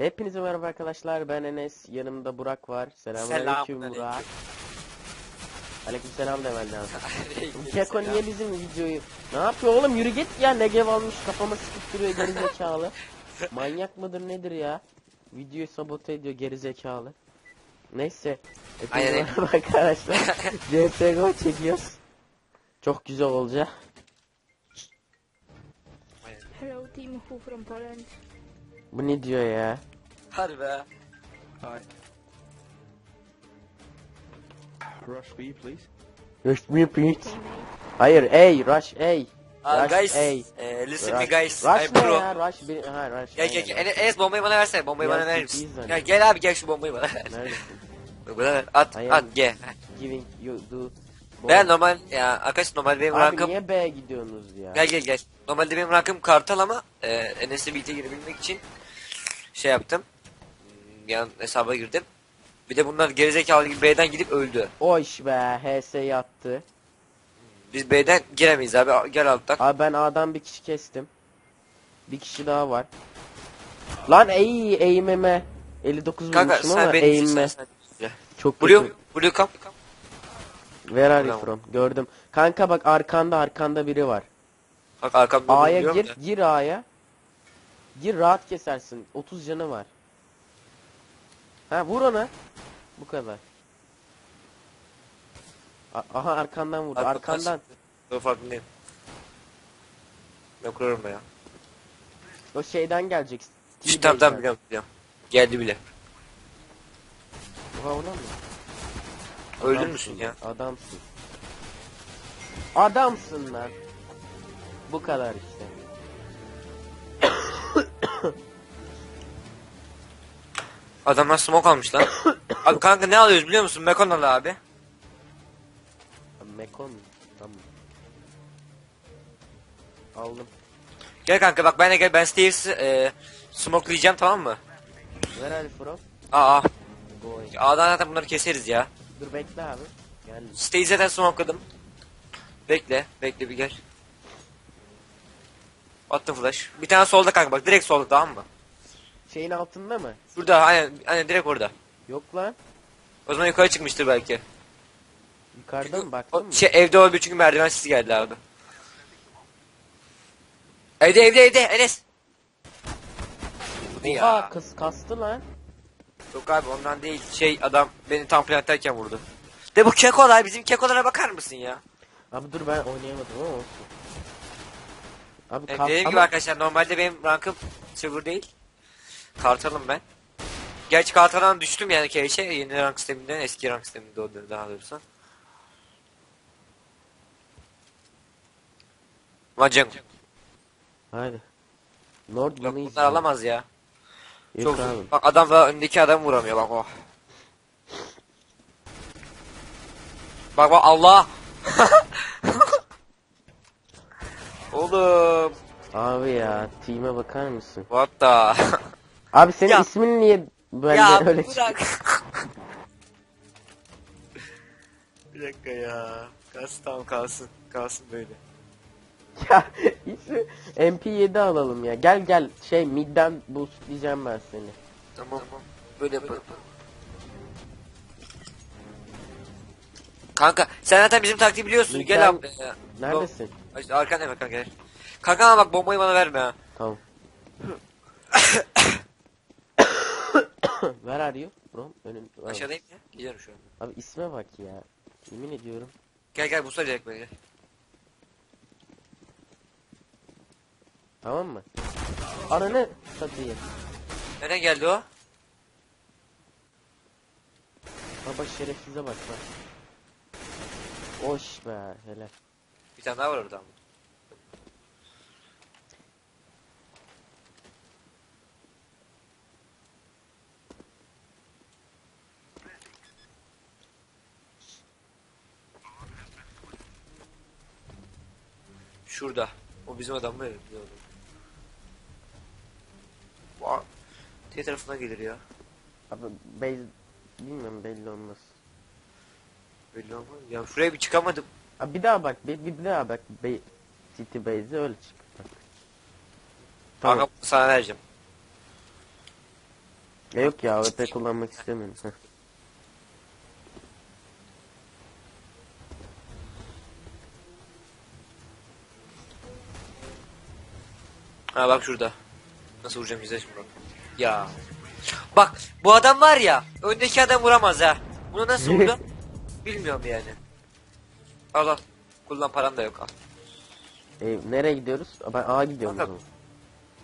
Hepinize merhaba arkadaşlar. Ben Enes. Yanımda Burak var. Selamünaleyküm. Burak. Aleykümselam demen lazım. Keko niye bizim videoyu... Ne yapıyor oğlum? Yürü git ya. Negev almış kafama sıkıp duruyor gerizekalı. Manyak mıdır nedir ya? Videoyu sabote ediyor gerizekalı. Neyse. Hepinize Aynen. merhaba arkadaşlar. CSGO çekiyoruz. Çok güzel olacak. Hello, Team Who from Poland. Bu ne diyor ya? Hadi be. Rush B, please. Rush me please. Hayır, ey, rush, ey. Rush guys, A. eh, listen me Rush, guys. Rush I'm ne pro. ya? Rush bir, ha rush. Gel gel aynen, gel. rush. Enes, Enes bombayı bana versene. Bombayı bana verir ciddiyiz misin? zannediyorum. Gel, gel abi gel şu bombayı bana ver. Neredesin? Bana ver. At I at gel. Giving you do. Ben normal ya arkadaş normalde benim Abi rankım niye B'ye gidiyorsunuz ya? gel gel gel. Normalde benim rankım kartal ama e, Enes'le birlikte girebilmek için şey yaptım. Yan hesaba girdim. Bir de bunlar gerizekalı gibi B'den gidip öldü. O iş be, HS yattı. Biz B'den giremeyiz abi. Gel alttan. Abi ben A'dan bir kişi kestim. Bir kişi daha var. Lan ey eğimeme. 59 Kanka vurmuşum sen ama sen. Çok Blue, kötü. Blue come. Where are you from? Gördüm. Kanka bak arkanda arkanda biri var. Bak arkamda A'ya gir, gir A'ya. Gir rahat kesersin. 30 canı var. Ha vur ona. Bu kadar. A- Aha arkandan vurdu. Arka Arkandan. Dur farkındayım. Ben kurarım ya. O şeyden gelecek. Şu tam tam biliyorum biliyorum. Geldi bile. Oha ona mı? Öldün müsün ya? Adamsın. Adamsın lan. Bu kadar işte. Adamlar smoke almış lan. abi kanka ne alıyoruz biliyor musun? Mekon al abi. Mekon. Tamam. Aldım. Gel kanka bak ben de gel ben Steves'i e, smokelayacağım tamam mı? Where are you from? Aa Going. A'dan zaten bunları keseriz ya. Dur bekle abi. Gel. Steve'i zaten smokeladım. Bekle bekle bir gel. Attım flash. Bir tane solda kanka bak direkt solda tamam mı? Şeyin altında mı? Şurada aynen, aynen direkt orada. Yok lan. O zaman yukarı çıkmıştır belki. Yukarıda mı baktın mı? şey evde olabilir çünkü merdiven sesi geldi abi. Evde evde evde Enes. Bu ne Oha ya? kız kastı lan. Yok abi ondan değil. Şey adam beni tam planttayken vurdu. De bu kekolar bizim kekolara bakar mısın ya? Abi dur ben oynayamadım ama olsun. Abi kas dediğim gibi arkadaşlar normalde benim rankım silver değil. Kartalım ben. Gerçi kartaldan düştüm yani keşke yeni rank sisteminden eski rank sisteminde oldu daha doğrusu. Macım. Hadi. Lord Yok bunu bunlar izliyor. alamaz ya. Yok Çok abi. Bak adam da öndeki adam vuramıyor bak oh. Bak bak Allah. Oğlum. Abi ya team'e bakar mısın? What the? Abi senin Ya. ismin niye bende ya öyle bırak. Bir dakika ya. Kalsın tamam kalsın. Kalsın böyle. Ya ismi MP7 alalım ya. Gel gel şey midden boostlayacağım ben seni. Tamam. Böyle yapalım. Kanka sen zaten bizim taktiği biliyorsun. Gel abi. Ee, Neredesin? bom- İşte Arkanda hemen kanka gel. Kanka ama bak bombayı bana verme ha. Tamam. Where are you? From? Önüm. Aşağıdayım ya. Gidiyorum şu an. Abi isme bak ya. Yemin ediyorum. Gel gel bu direkt gel. Tamam mı? Ananı satayım. Nereden geldi o? Baba şerefsize bak bak. Hoş be hele. Bir tane daha var orada ama. Şurada. O bizim adam mı? Bizim adam. T tarafına gelir ya. Abi belli bilmiyorum belli olmaz. Belli olmaz. Ya şuraya bir çıkamadım. Abi bir daha bak bir, bir daha bak Be City Base'e öyle çık bak. Tamam. Kanka sana vereceğim. Ya yok ya AWP kullanmak istemiyorum. Ha bak şurada. Nasıl vuracağım izle şimdi bak. Ya. Bak bu adam var ya öndeki adam vuramaz ha. Bunu nasıl vurdu? Bilmiyorum yani. Al al. Kullan param da yok al. E, nereye gidiyoruz? Ben A gidiyorum o Kanka, zaman.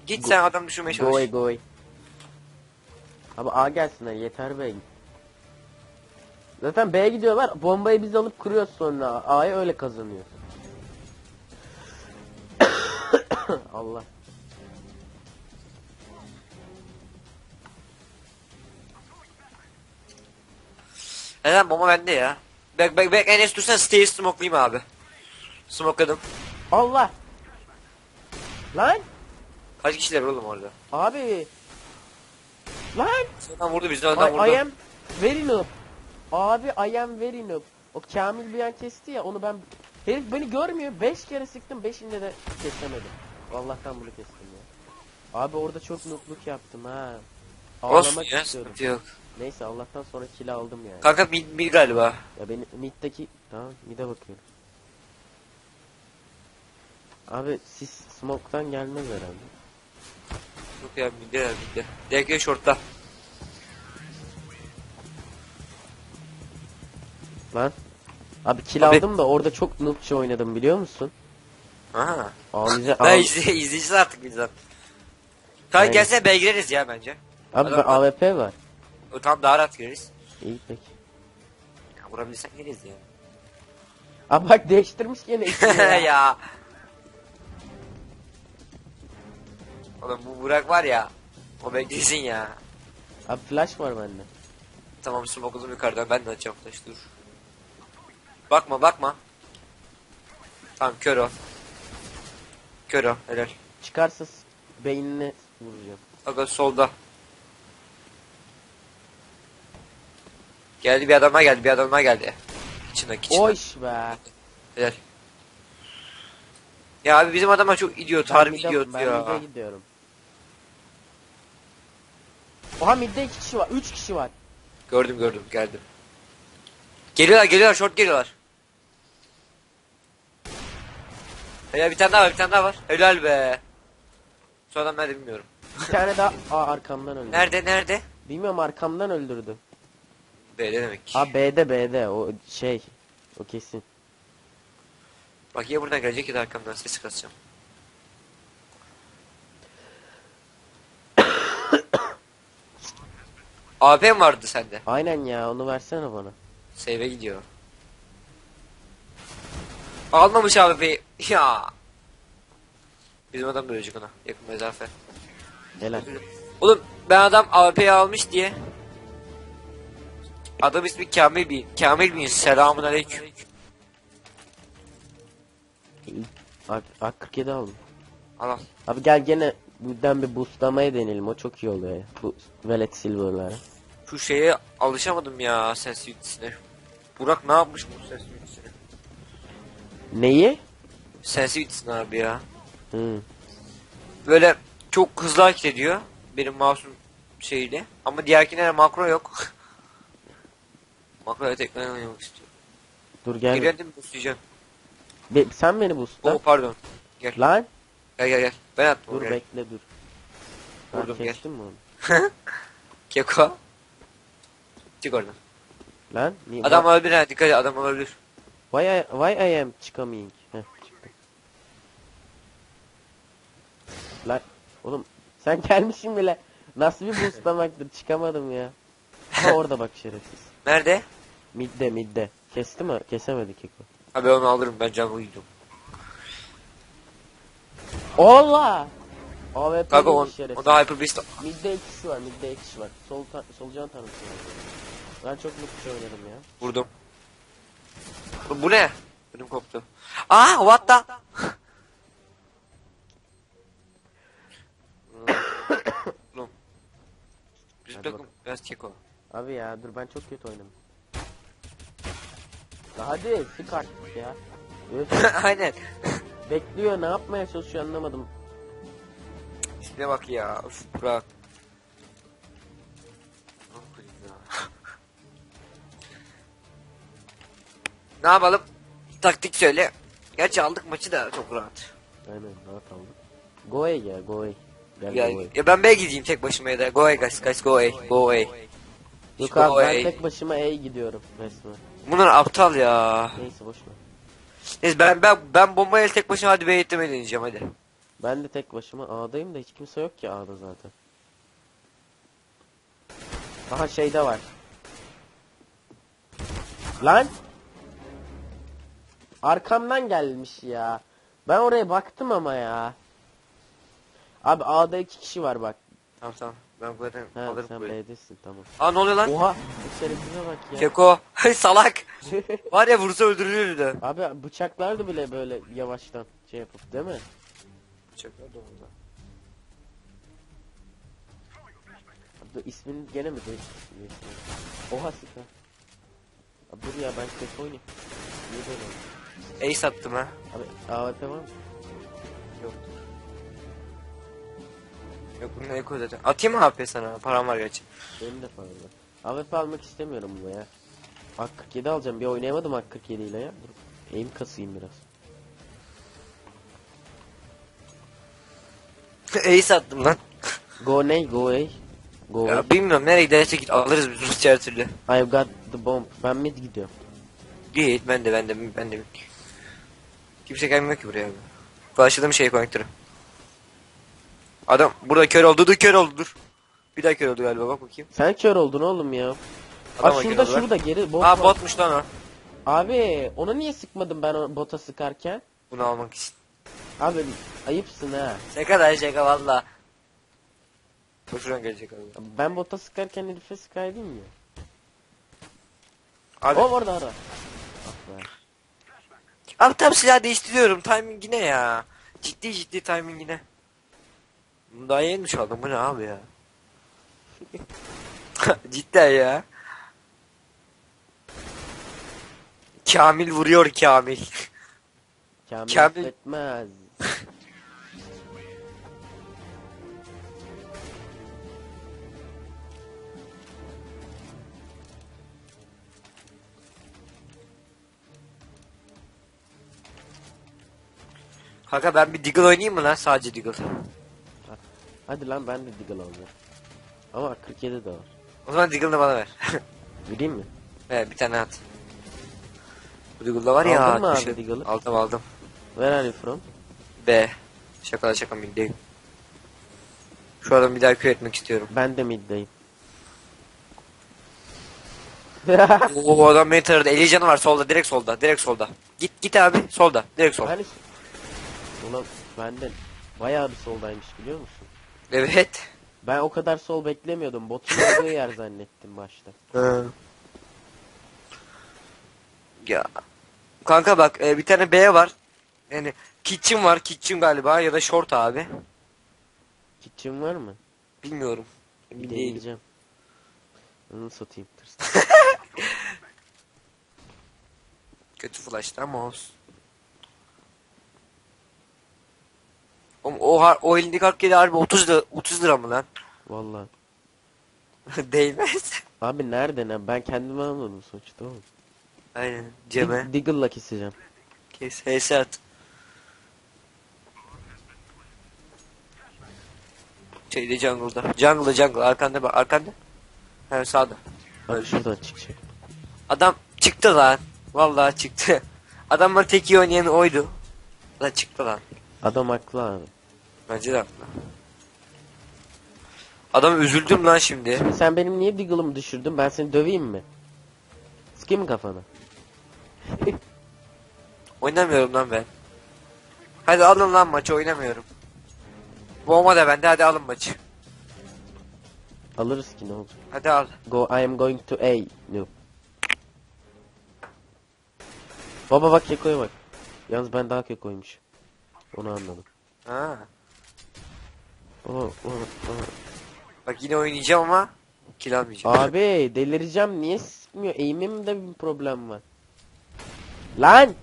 Git sen adam düşürmeye çalış. Goy goy. Abi A gelsinler yeter be. Zaten B'ye gidiyorlar. Bombayı biz alıp kuruyoruz sonra. A'ya öyle kazanıyor. Allah. Neden bomba bende ya. Bek bek bek Enes dursan stairs smoke'layayım abi. Smokeladım. Allah. Lan. Kaç kişiler oğlum orada? Abi. Lan. Sonradan vurdu bizden önden vurdu. I, am very noob. Abi I am very noob. O Kamil bir an kesti ya onu ben... Herif beni görmüyor. 5 kere sıktım. 5'inde de kesemedim. Allah'tan bunu kestim ya. Abi orada çok noobluk yaptım ha. Olsun Ağlamak ya istiyorum. yok. Neyse Allah'tan sonra kill aldım yani. Kanka mid, mid galiba. Ya beni middeki... Tamam mid'e bakıyorum. Abi siz smoke'tan gelmez herhalde. Yok ya midde ya midde. Direkt short'ta. Lan. Abi kill Abi- aldım da orada çok noobça oynadım biliyor musun? Aha. Ağlayacak. Ben izle, izleyeceğiz artık bizden. Kanka Aynen. gelse B'ye gireriz ya bence. Abi ben AWP var. O tam daha rahat gireriz. İyi peki. Ya, vurabilsek gireriz ya. Abi bak değiştirmiş gene ismini ya. ya. Oğlum bu Burak var ya. O beklesin ya. Abi flash var bende. Tamam smoke oldum yukarıdan ben de açacağım flash dur. Bakma bakma. Tamam kör o. Kör o helal. Çıkarsa beynine vuracağım. Aga solda. Geldi bir adama geldi bir adama geldi. İçine içine. O iş be. Helal. Ya abi bizim adama çok idiot harbi mid'e- idiot ben ya. mid'e gidiyorum. Oha midde iki kişi var. Üç kişi var. Gördüm gördüm geldim. Geliyorlar geliyorlar short geliyorlar. Helal bir tane daha var bir tane daha var. Helal be. Son adam nerede bilmiyorum. Bir tane daha Aa, arkamdan öldürdü. Nerede nerede? Bilmiyorum arkamdan öldürdü. B ne demek? Aa B'de B'de o şey. O kesin. Bak ya buradan gelecek ya da arkamdan sesi kasacağım. AP'm vardı sende. Aynen ya onu versene bana. Save'e gidiyor. Almamış AP'yi. Ya. Bizim adam da ölecek ona. Yakın mesafe. Helal. Oğlum ben adam AWP'yi almış diye. Adam ismi Kamil bir. Kamil bir. Selamun aleyküm. A, A 47 aldım. Al al. Abi gel gene buradan bir boostlamaya deneyelim. O çok iyi oluyor. Bu Velet Silver'lara. Şu şeye alışamadım ya sensitivity'sine. Burak ne yapmış bu sensitivity'sine? Neyi? Sensitivity'sine abi ya. Hı. Böyle çok hızlı hareket ediyor. Benim mouse'um şeyle. Ama diğerkine makro yok. ile tekrar oynamak istiyorum. Dur gel. Girelim boostlayacağım. Be- sen beni boostla. Oh pardon. Gel. Lan Gel gel gel. Ben attım. dur gel. bekle dur. Vurdum, gel. kestin mi onu? Keko. Çık oradan. Lan niye? Adam olabilir ha dikkat et adam olabilir. Why I, why I am çıkamayın? Heh çıktım. Lan oğlum sen gelmişsin bile. Nasıl bir boostlamaktır çıkamadım ya. Ha orada bak şerefsiz. Nerede? Midde midde. Kesti mi? Kesemedi Keko. Abi onu alırım ben canlı uyudum. Allah! AWP dedi on, şerefsiz. onda hyper beast Midde iki kişi var, midde iki kişi var. Sol ta solucan tanıtıyor. Ben çok mutlu oynadım ya. vurdum. Bu, bu ne? Ödüm koptu. Aa what the? Oğlum. Biz takım biraz keko. Abi ya dur ben çok kötü oynadım. Ya hadi sık artık ya. Aynen. Bekliyor ne yapmaya çalışıyor anlamadım. İşte bak ya. Uf Burak. ne yapalım? Taktik söyle. Gerçi aldık maçı da çok rahat. Aynen rahat aldık. Go away ya go away. Ya, ya ben B'ye gideyim tek başıma ya da. Go away guys guys go away. Go away. Yok abi ben tek başıma E'ye gidiyorum resmen. Bunlar aptal ya. Neyse boş ver. Neyse ben ben ben bombayla tek başıma hadi B'ye ittirmeye deneyeceğim hadi. Ben de tek başıma A'dayım da hiç kimse yok ki A'da zaten. Aha şeyde var. Lan! Arkamdan gelmiş ya. Ben oraya baktım ama ya. Abi A'da iki kişi var bak. Tamam tamam. Ben zaten Ha, alırım sen burayı. B'desin tamam. Aa ne oluyor lan? Oha! Şerefine bak ya. Keko. Salak. Var ya vursa öldürülürdü. Abi bıçaklardı bile böyle yavaştan şey yapıp değil mi? Bıçaklar da onda. Dur ismini gene mi değiştirdin? Oha sıkı. Abi dur ya ben tek oynayayım. Niye böyle oldu? Ace attım ha. Abi AWP var mı? Yok. Yok bunun Eko zaten. Atayım mı AP sana? Param var gerçi. Benim de fazla. AWP almak istemiyorum bu ya. Ak 47 alacağım. Bir oynayamadım Ak 47 ile ya. Dur. Aim kasayım biraz. Ace attım lan. Go ney? Go A. Go A. Ya bilmiyorum nereye giderse git alırız biz Rusça her türlü. I've got the bomb. Ben mid gidiyorum. Git ben de ben de ben de. Kimse gelmiyor ki buraya. Başladım şey konektörü. Adam burada kör oldu dur kör oldu dur. Bir daha kör oldu galiba bak bakayım. Sen kör oldun oğlum ya. Adam Aa şurada şurada geri bot Aa var. botmuş lan o. Abi ona niye sıkmadım ben o bota sıkarken? Bunu almak için. Abi ayıpsın ha. Şaka da şaka valla. Şuradan gelecek abi. Ben bota sıkarken herife sıkaydım ya. Abi, O orada. Ah be. abi tam silah değiştiriyorum timingine ya. Ciddi ciddi timingine. Bunu Daha yeni çaldım bu ne abi ya? Cidden ya. Kamil vuruyor Kamil. Kamil, Kamil- affetmez. Kanka ben bir Deagle oynayayım mı lan sadece Deagle? Hadi lan ben de Deagle alacağım. Ama 47 de var. O zaman Deagle'ını bana ver. Vereyim mi? evet bir tane at. Bu Deagle'da var ya. Aldın mı abi Deagle'ı? Aldım aldım. Where are you from? B. Şaka şaka middeyim. Şu adamı bir daha köy etmek istiyorum. Ben de middeyim. Oo adam beni taradı. 50 canı var solda direkt solda direkt solda. Git git abi solda direkt sol. hani Ulan benden bayağı bir soldaymış biliyor musun? Evet. Ben o kadar sol beklemiyordum. Botun olduğu yer zannettim başta. Ya. Kanka bak e, bir tane B var. Yani kitchen var kitchen galiba ya da short abi. Kitchen var mı? Bilmiyorum. Bir deneyeceğim. Onu satayım. Kötü flash'tı ama olsun. Oğlum o, har- o elindeki hareket harbi 30 lira, 30 lira mı lan? Vallahi. Değmez. Abi nerede ne? Ben kendime almadım sonuçta oğlum. Aynen. Cem'e. Dig- Diggle'la keseceğim. Kes. HS at. Şeyde jungle'da. Jungle'da jungle. Arkanda bak. Arkanda. He sağda. Bak Öyle. şuradan çıkacak. Adam çıktı lan. Vallahi çıktı. Adamlar tek iyi oynayan oydu. Lan çıktı lan. Adam haklı abi. Bence de haklı. Adam üzüldüm lan şimdi. Şimdi sen benim niye Diggle'ımı düşürdün? Ben seni döveyim mi? Sıkayım mı kafana? Oynamıyorum lan ben. Hadi alın lan maçı oynamıyorum. Bomba da bende hadi alın maçı. Alırız ki ne olacak? Hadi al. Go, I am going to A. No. Baba bak kekoya bak. Yalnız ben daha kekoymuş. Onu anladım. Ha. Bak yine oynayacağım ama kill almayacağım. Abi delireceğim niye sıkmıyor? Eğimimde bir problem var. Lan!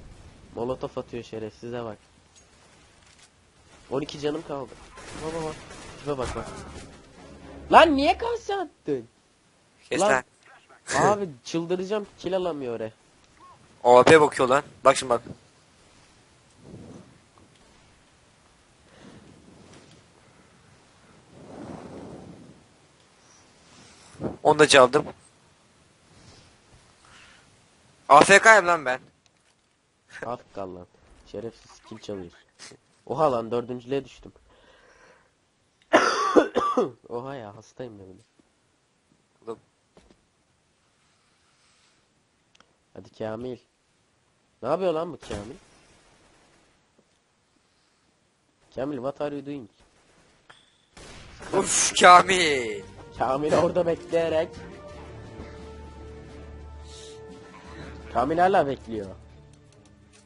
Molotof atıyor şerefsize bak. 12 canım kaldı. Baba bak. Tipe bak bak. Lan niye kase attın? Kes lan. lan. Abi çıldıracağım kill alamıyor oraya. OP bakıyor lan. Bak şimdi bak. Onu da çaldım. AFK'yım lan ben. Af kal lan. Şerefsiz kill çalıyorsun. Oha lan dördüncülüğe düştüm. Oha ya hastayım ben. Oğlum. Hadi Kamil. Ne yapıyor lan bu Kamil? Kamil what are you doing? Uf Kamil. Kamil orada bekleyerek. Kamil hala bekliyor.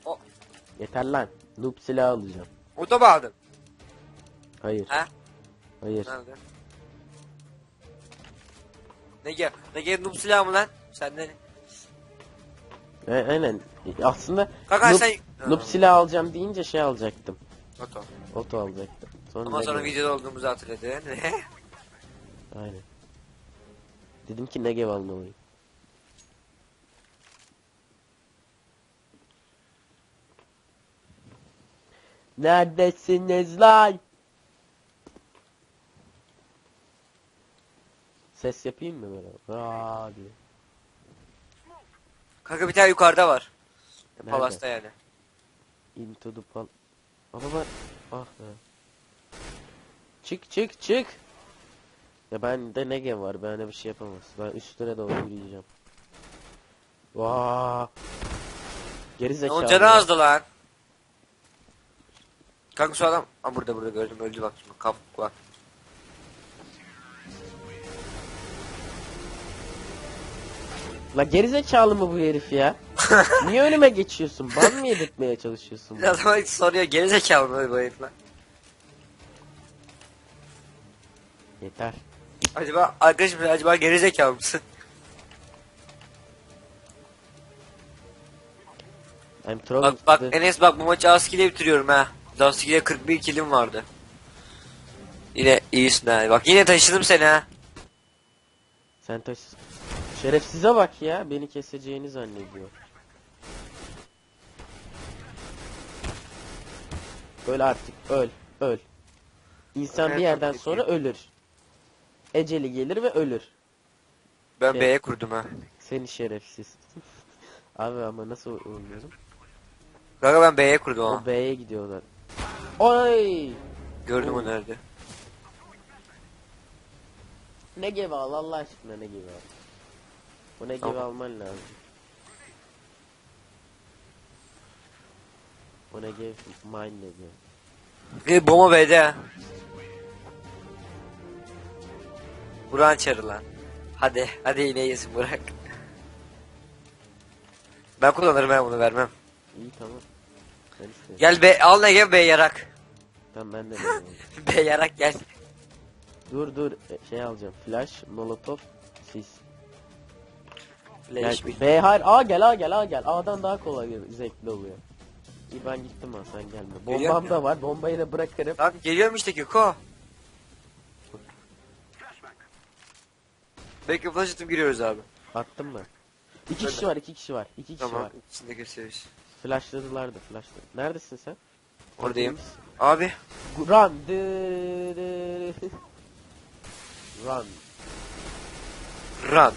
O, Yeter lan. Noob silah alacağım. o da mı aldın? Hayır. Ha? Hayır. Nerede? Ne gel? Ne gel noob silahı mı lan? Sen ne? E, aynen. Aslında Kanka noob, sen... noob silah alacağım deyince şey alacaktım. Oto. Oto alacaktım. Sonra, Ama sonra Negev- videoda olduğumuzu hatırladın. Aynen. Dedim ki Negev almalıyım. Neredesiniz lan? Ses yapayım mı böyle? Aa diye. Kanka bir tane yukarıda var. Nerede? Palas'ta yani. Into the pal... Ama ben... Ah be. Çık çık çık. Ya ben de Negev var. Bana bir şey yapamaz. Ben üstüne doğru yürüyeceğim. Vaa. Geri zekalı. Onun canı azdı lan. Kanka şu adam... Aa burada burada gördüm öldü bak şimdi. Kap bak. La geri zekalı mı bu herif ya? Niye önüme geçiyorsun? Ban mı yedirtmeye çalışıyorsun? Bir adam soruyor geri zekalı mı bu herif lan? Yeter. Acaba arkadaşım sen acaba geri zekalı mısın? I'm Bak bak the- Enes bak bu maçı Aski'yle bitiriyorum ha. Aski'yle 41 kilim vardı. Yine iyisin ha. Bak yine taşıdım seni ha. Sen taş... Şerefsize bak ya. Beni keseceğini zannediyor. Öl artık. Öl. Öl. İnsan bir yerden sonra ölür. Eceli gelir ve ölür. Ben Şey- B'ye kurdum ha. Seni şerefsiz. Abi ama nasıl oynuyorum? Kanka ben B'ye kurdum O ama. B'ye gidiyorlar. Oy! Gördüm o nerede. Ne gibi al Allah aşkına ne gibi al. Bu ne gibi Tamam. alman lazım. Bu ne gibi mine ne gibi. Bir bomba B'de ha. Buran çarı lan. Hadi hadi yine yesin Burak. Ben kullanırım ben bunu vermem. İyi tamam. Ben. Gel B al ne gel B yarak. Tamam ben de veriyorum. B yarak gel. dur dur e, şey alacağım. Flash, molotov, sis. Flash bir. B hayır A gel A gel A gel. A'dan daha kolay zevkli oluyor. İyi ben gittim ha sen gelme. Bombam da var. Bombayı da bırakırım. Lan geliyorum işte Kiko. Belki flash atıp giriyoruz abi. Attım mı? İki Öyle. kişi var, iki kişi var. iki kişi Tamam. var. İçinde gösteriyoruz. Flashladılar da flashladı. Neredesin sen? Oradayım. Orada Abi. Run. Run. Run.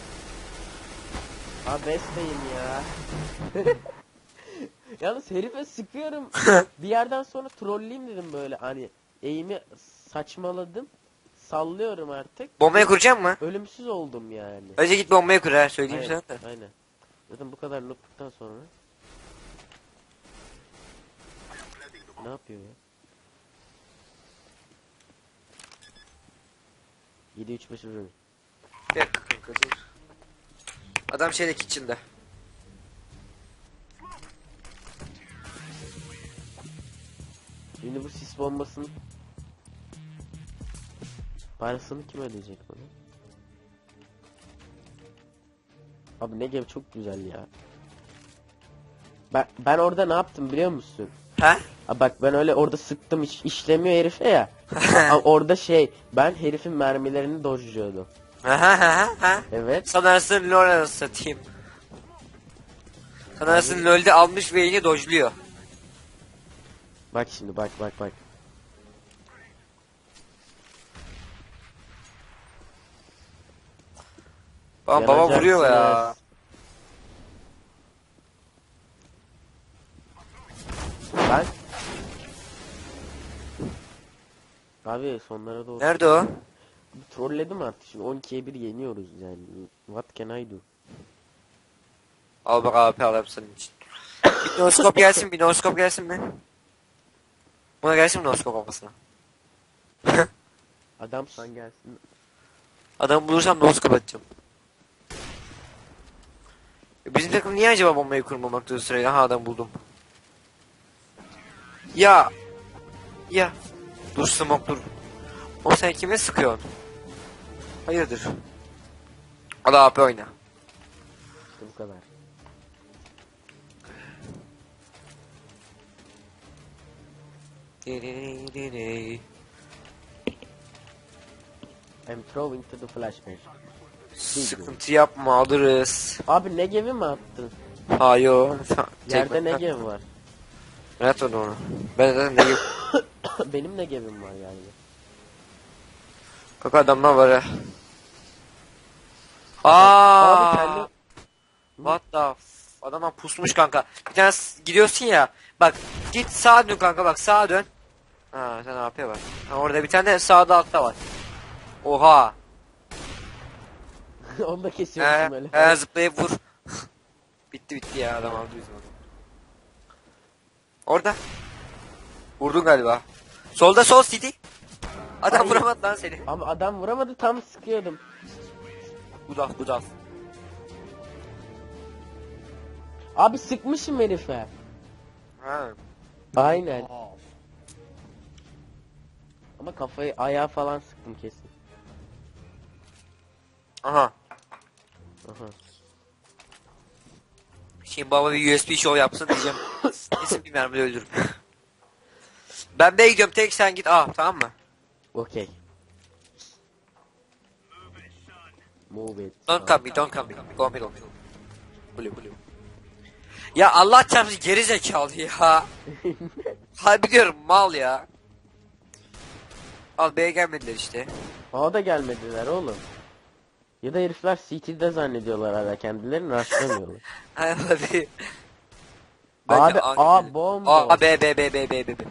Abi besteyim ya. Yalnız herife sıkıyorum. bir yerden sonra trolleyim dedim böyle hani eğimi saçmaladım. Sallıyorum artık. Bombayı kuracak mı? Ölümsüz oldum yani. Önce git bombayı kur ha söyleyeyim Aynen, sana da. aynen. Zaten bu kadar noobluktan sonra. Ne yapıyor ya? 7 3 5 ürün. Bir dakika kanka dur. Adam şeyde kitchen'da. Şimdi bu sis bombasının parasını kim ödeyecek bana? Abi ne gibi çok güzel ya. Ben, ben orada ne yaptım biliyor musun? Ha? Ha bak ben öyle orada sıktım iş, işlemiyor herife ya. Orada şey ben herifin mermilerini dojluyordum. Evet. Sanarsın Lawrence satayım. Anasını LoL'de almış ve yine dojluyor. Bak şimdi bak bak bak. Baba, baba vuruyor ya. Ben Abi sonlara doğru Nerede o? trolledim artık şimdi 12'ye 1 yeniyoruz yani. What can I do? Al bak AP alayım senin için. Bir noskop gelsin, bir noskop gelsin mi? Buna gelsin mi noskop kafasına? Adam san gelsin. Adam bulursam noskop atacağım. Bizim takım niye acaba bombayı kurmamakta sırayla? Ha adam buldum. Ya. Ya. Dur smoke dur. O sen kime sıkıyorsun? Hayırdır? Al AP oyna. İşte bu kadar. I'm throwing to the flashbang. Sıkıntı yapma alırız. Abi Negev'i mi attın? Hayır. Yerde Negev var. Evet onu onu. Ben zaten ne Benim Negev'im var yani. Kaka adamlar var ya. Abi kendi Aa. What the f- Adamlar pusmuş kanka. Bir tane gidiyorsun ya. Bak git sağa dön kanka bak sağa dön. Ha sen AP var. Ha, orada bir tane de sağda altta var. Oha. onu da kesiyorsun böyle. he zıplayıp vur. bitti bitti ya adam aldı adamı. Orada. Vurdun galiba. Solda sol city. Adam Hayır. vuramadı lan seni. Abi adam vuramadı tam sıkıyordum. Budaf budaf. Abi sıkmışım herife. Ha. Aynen. Ama kafayı ayağa falan sıktım kesin. Aha. Aha. Şimdi baba bir USB show yapsın diyeceğim. Kesin bir mermiyle öldürürüm. ben B'ye gidiyorum tek sen git A tamam mı? Okey. Move it. Don't come me don't come me. Go middle. Blue blue. Ya Allah çarpsın geri zekalı ya. Hay biliyorum mal ya. Al B'ye gelmediler işte. Aa da gelmediler oğlum. Ya da herifler CT'de zannediyorlar hala kendilerini rastlamıyorlar. Abi. Abi A bomba. A B B B B B B. B.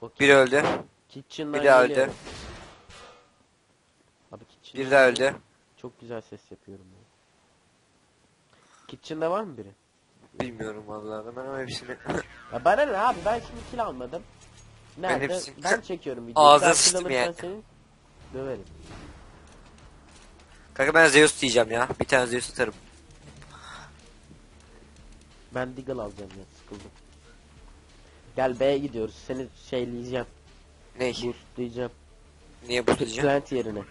Okey. Biri öldü. Kitchen'dan Bir daha geliyor. öldü. Abi kitchen'dan Bir daha geliyor. öldü. Çok güzel ses yapıyorum ben. Kitchen'da var mı biri? Bilmiyorum vallahi ben ama hepsini. Ya bana ne abi ben şimdi kill almadım. Nerede? Ben, hepsini- çekiyorum videoyu. Ağzına Sen kill sıçtım alırsan yani. Senin döverim. Kanka ben Zeus diyeceğim ya. Bir tane Zeus atarım. Ben Deagle alacağım ya sıkıldım. Gel B'ye gidiyoruz. Seni şeyleyeceğim. Ne? Boostlayacağım. Niye diyeceğim? Plant yerine.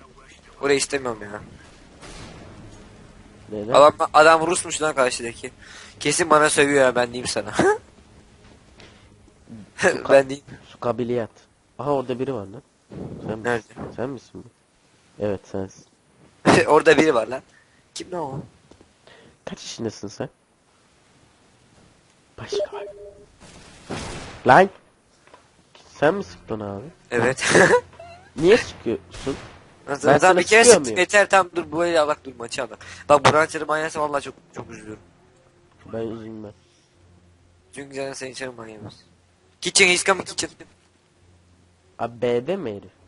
Orayı istemiyorum ya. Neden? Adam, adam Rusmuş lan karşıdaki. Kesin bana sövüyor ya ben diyeyim sana. ben diyeyim. Su kabiliyat. Aha orada biri var lan. Sen? Nerede? Sen misin bu? Evet sensin. Orada biri var lan. Kim lan o? Kaç yaşındasın sen? Başka var. Lan! Sen mi sıktın abi? Evet. Niye sıkıyorsun? Ben sana sana bir kere sıkıyor sıktım muyum? yeter tam dur böyle alak dur maçı alak. Bak bu rançları manyası vallahi çok çok üzülüyorum. Ben üzülmem. Çünkü zaten senin için manyamız. Kitchen is coming kitchen. Abi B'de mi herif?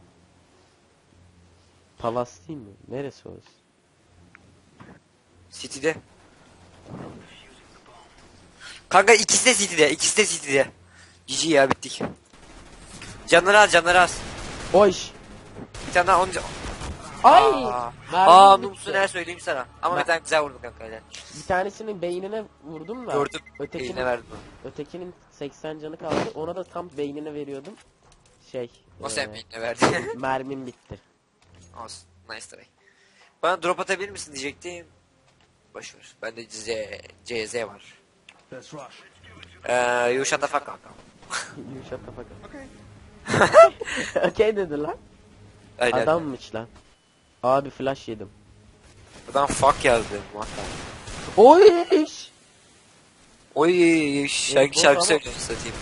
Palas değil mi? Neresi orası? City'de. Kanka ikisi de City'de, ikisi de City'de. GG ya bittik. Canları az, canları az. O iş. Bir tane daha onca... Ay! Aa, Aa bitti. Noobs'u ne söyleyeyim sana. Ama Ben- bir tane güzel vurdun kanka öyle. Bir tanesinin beynine vurdum da. Gördüm. Ötekinin, Eline verdim onu. ötekinin 80 canı kaldı. Ona da tam beynine veriyordum. Şey. O sen eee, eline verdi. Mermim bitti. Olsun. Nice try. Bana drop atabilir misin diyecektim. Boşver. Bende C, CZ var. Let's rush. Eee you shut the fuck up. You shut the fuck up. Okey dedi lan. Aynen. Adam, Adammış lan. Abi flash yedim. Adam fuck yazdı. Oy iş. Oy şarkı bu şarkı ama- söylüyor satayım.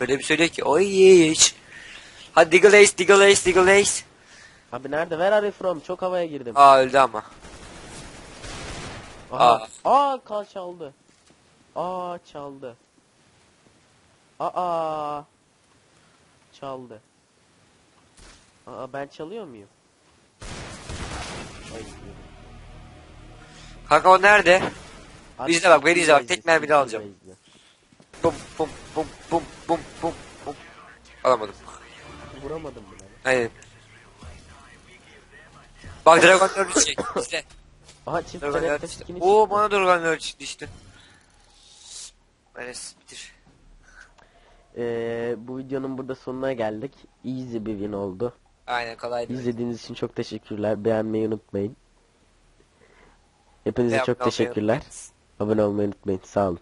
Böyle bir söylüyor ki oy Hadi Diggle Ace Diggle Ace Diggle Ace. Abi nerede? Where are you from? Çok havaya girdim. Aa öldü ama. Aha. Aa kal çaldı. Aa çaldı. Aa çaldı. Aa ben çalıyor muyum? Ay, Kanka o nerede? Abi, bak, beni izle bak, tek izle, alacağım. bum bum bum bum bum bum. Alamadım. Vuramadım bile. Aynen. Bak Dragon Lord düşecek. İzle. Aha çift Dragon Lord skin'i Oo çıktı. bana Dragon Lord düştü. Enes bitir. Ee, bu videonun burada sonuna geldik. Easy bir win oldu. Aynen kolaydı. İzlediğiniz için çok teşekkürler. Beğenmeyi unutmayın. Hepinize Beğenmeyi çok teşekkürler. unutmayın. Abone olmayı unutmayın. Sağ olun.